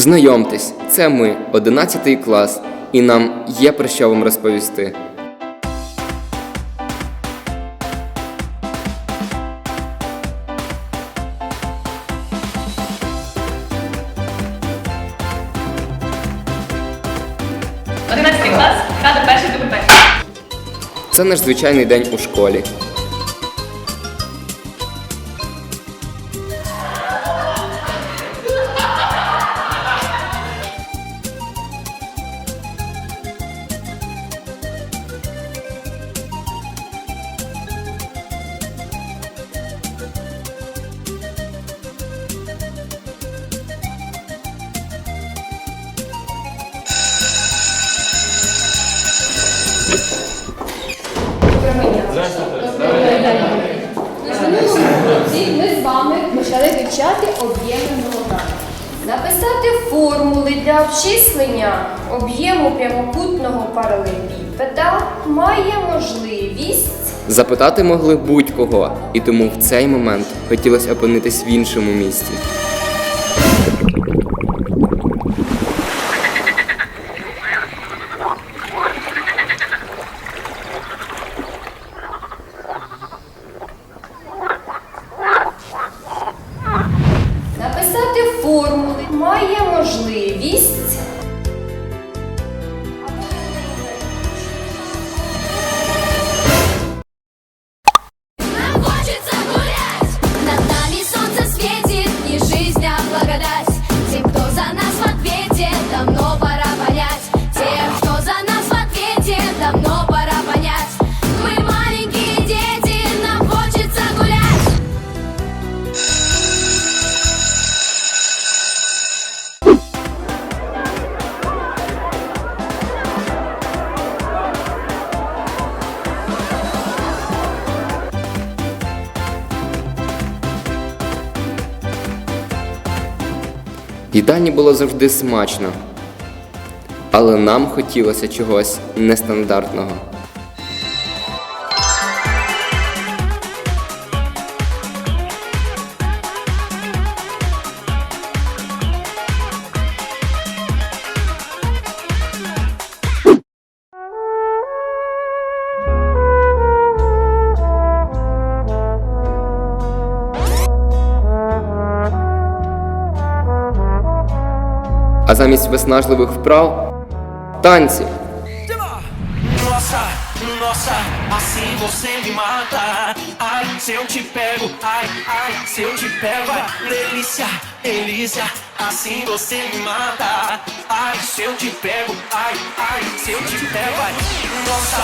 Знайомтесь, це ми, 11 клас, і нам є про що вам розповісти. Одинадцятий клас, рада перший ДВП. Це наш звичайний день у школі. Ми з вами почали вивчати об'єми молока. Написати формули для обчислення об'єму прямокутного паралелепіпеда має можливість Запитати могли будь-кого, і тому в цей момент хотілося опинитись в іншому місті. В було завжди смачно, але нам хотілося чогось нестандартного. А замість виснажливих вправ танці. Nossa, nossa, assim você me mata. Ai, se eu te pego, ai, ai, se eu te pego, ai, delícia, delícia, Assim você me mata. Ai, se eu te pego, ai, ai, se eu te pego, ai, nossa,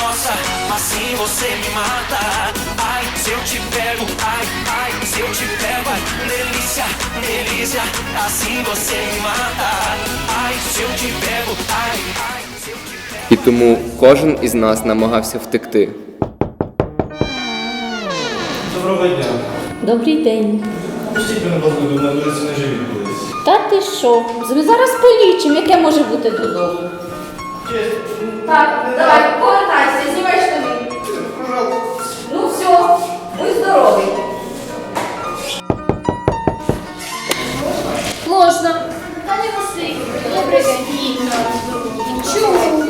nossa, assim você me mata. Ai, se eu te pego, ai, ai, se eu te pego, ai, delícia, delícia, assim você me mata. Ai, se eu te pego, ai, ai, se eu te pego. І тому кожен із нас намагався втекти. Доброго дня. Добрий день. Пустіть мене, будь ласка, на колись. Та ти що? Ми зараз полічимо, яке може бути додому. Так, давай, повертайся, знімай штани. Ну все, будь здоровий. Можна. Таня Васильівна, добрий день. Чому?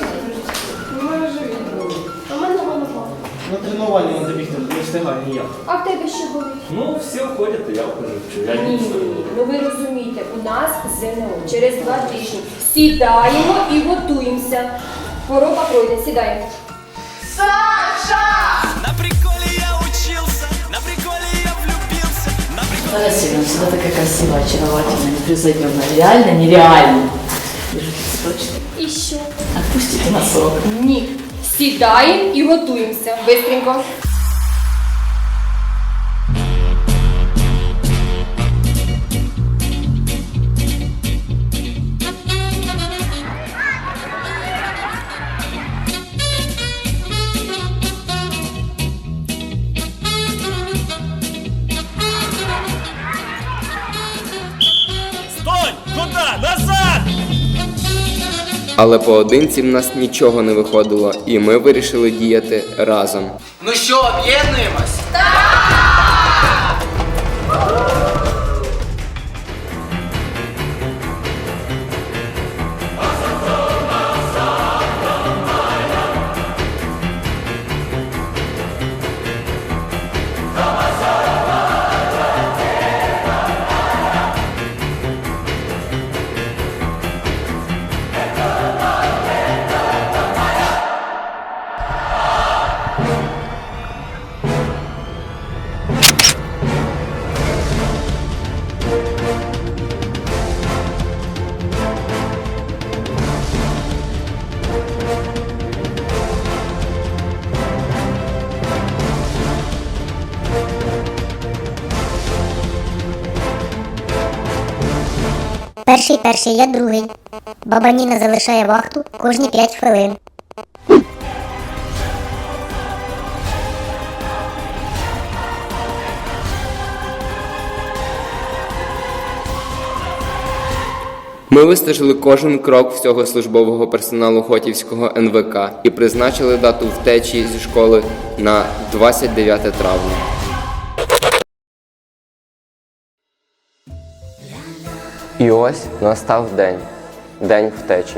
У мене голова. На тренування надо бігти, не встигаю ніяк. А в тебе що болить? Ну, всі входять, то я вхожу. Я Ні, ну ви розумієте, у нас ЗНО через два тижні. Сідаємо і готуємося. Хвороба пройде, сідаємо. На приколе я учился, на приколе я влюбился, на приколе... Васильевна, всегда такая красивая, очаровательная, непревзойденная. Реально, нереально. І що? Отпустите на срок. Ні. Сідаємо і готуємося. Бистренько. Але поодинці в нас нічого не виходило, і ми вирішили діяти разом. Ну що, об'єднуємось? Перший перший, я другий. Баба Ніна залишає вахту кожні 5 хвилин. Ми вистежили кожен крок всього службового персоналу Хотівського НВК і призначили дату втечі зі школи на 29 травня. І ось настав день. День втечі.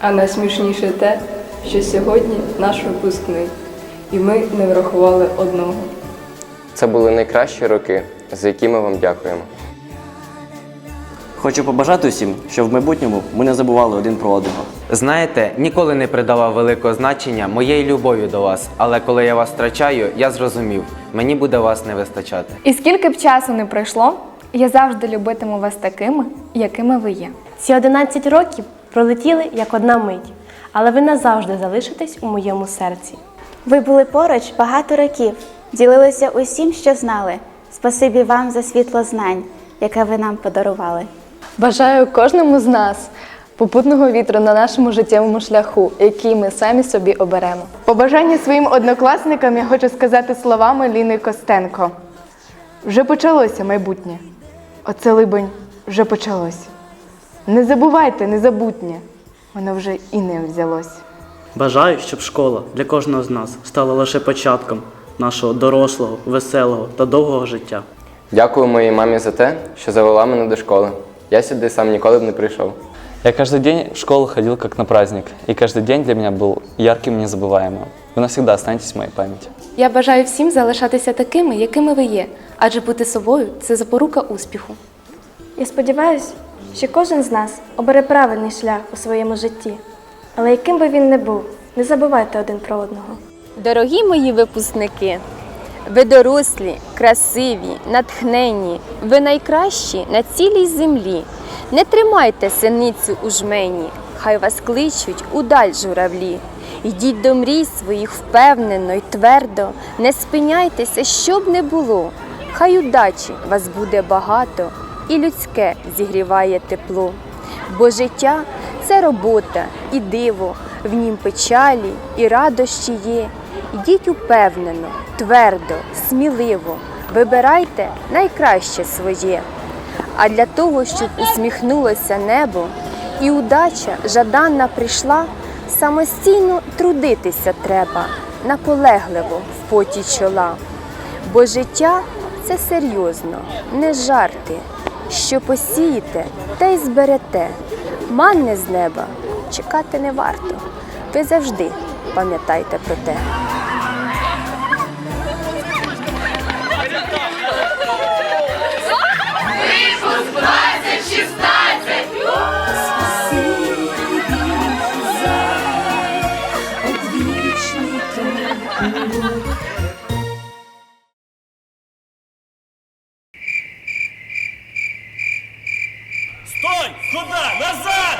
А найсмішніше те, що сьогодні наш випускний, і ми не врахували одного. Це були найкращі роки, за які ми вам дякуємо. Хочу побажати усім, щоб в майбутньому ми не забували один про одного. Знаєте, ніколи не придавав великого значення моєї любові до вас, але коли я вас втрачаю, я зрозумів, мені буде вас не вистачати. І скільки б часу не пройшло, я завжди любитиму вас такими, якими ви є. Ці 11 років пролетіли як одна мить, але ви назавжди залишитесь у моєму серці. Ви були поруч багато років, ділилися усім, що знали. Спасибі вам за світло знань, яке ви нам подарували. Бажаю кожному з нас попутного вітру на нашому життєвому шляху, який ми самі собі оберемо. Побажання своїм однокласникам я хочу сказати словами Ліни Костенко. Вже почалося майбутнє. Оце, либонь, вже почалось. Не забувайте незабутнє, воно вже і не взялось. Бажаю, щоб школа для кожного з нас стала лише початком нашого дорослого, веселого та довгого життя. Дякую моїй мамі за те, що завела мене до школи. Я сюди сам ніколи б не прийшов. Я каждый день в школу ходил как на праздник, и каждый день для меня был ярким и незабываемым. Вы навсегда останетесь в моей памяти. Я бажаю всім залишатися такими, якими ви є, адже бути собою це запорука успіху. Я сподіваюся, що кожен з нас обере правильний шлях у своєму житті. Але яким би він не був, не забувайте один про одного. Дорогі мої випускники, ви дорослі, красиві, натхненні, ви найкращі на цілій землі. Не тримайте синицю у жмені, хай вас кличуть удаль журавлі. Йдіть до мрій своїх впевнено й твердо, не спиняйтеся, що б не було. Хай удачі вас буде багато, і людське зігріває тепло. Бо життя це робота і диво, в нім печалі і радощі є. Йдіть упевнено, твердо, сміливо, вибирайте найкраще своє. А для того, щоб усміхнулося небо і удача жаданна прийшла, самостійно трудитися треба, наполегливо в поті чола. Бо життя це серйозно, не жарти. Що посієте, те й зберете. Манне з неба чекати не варто. Ви завжди пам'ятайте про те. Стой! Куда? Назад!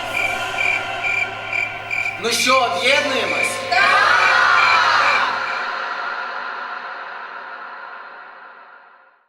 Ну що, об'єднуємось? Так!